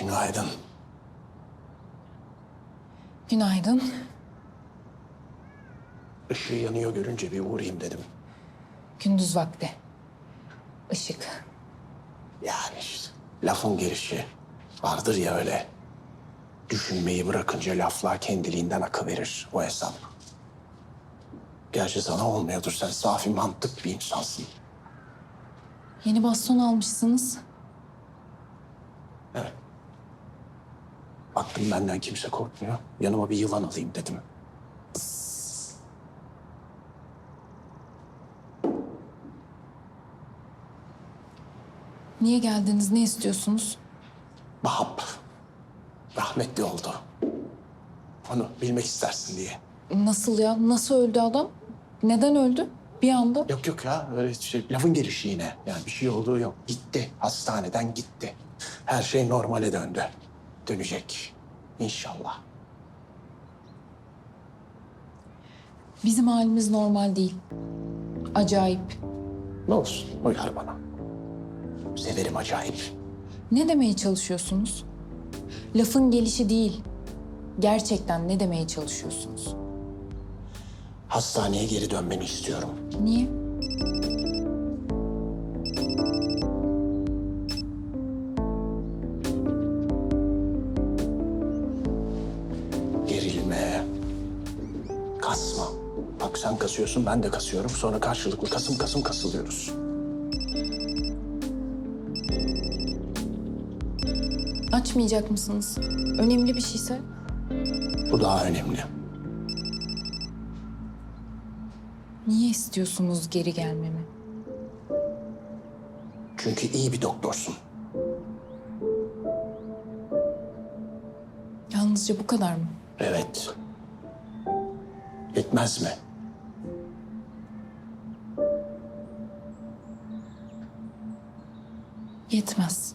Günaydın. Günaydın. Işığı yanıyor görünce bir uğrayayım dedim. Gündüz vakti. Işık. Yani işte lafın gelişi. Vardır ya öyle. Düşünmeyi bırakınca laflar kendiliğinden akıverir o hesap. Gerçi sana olmuyordur. Sen safi mantık bir insansın. Yeni baston almışsınız. Baktım benden kimse korkmuyor. Yanıma bir yılan alayım dedim. Niye geldiniz? Ne istiyorsunuz? Bahap. Rahmetli oldu. Onu bilmek istersin diye. Nasıl ya? Nasıl öldü adam? Neden öldü? Bir anda. Yok yok ya öyle şey, lafın gelişi yine. Yani bir şey olduğu yok. Gitti. Hastaneden gitti. Her şey normale döndü. Dönecek. İnşallah. Bizim halimiz normal değil. Acayip. Ne olsun uyar bana. Severim acayip. Ne demeye çalışıyorsunuz? Lafın gelişi değil. Gerçekten ne demeye çalışıyorsunuz? Hastaneye geri dönmeni istiyorum. Niye? Kasma. Bak sen kasıyorsun ben de kasıyorum. Sonra karşılıklı kasım kasım kasılıyoruz. Açmayacak mısınız? Önemli bir şeyse. Bu daha önemli. Niye istiyorsunuz geri gelmemi? Çünkü iyi bir doktorsun. Yalnızca bu kadar mı? Evet. Yetmez mi? Yetmez.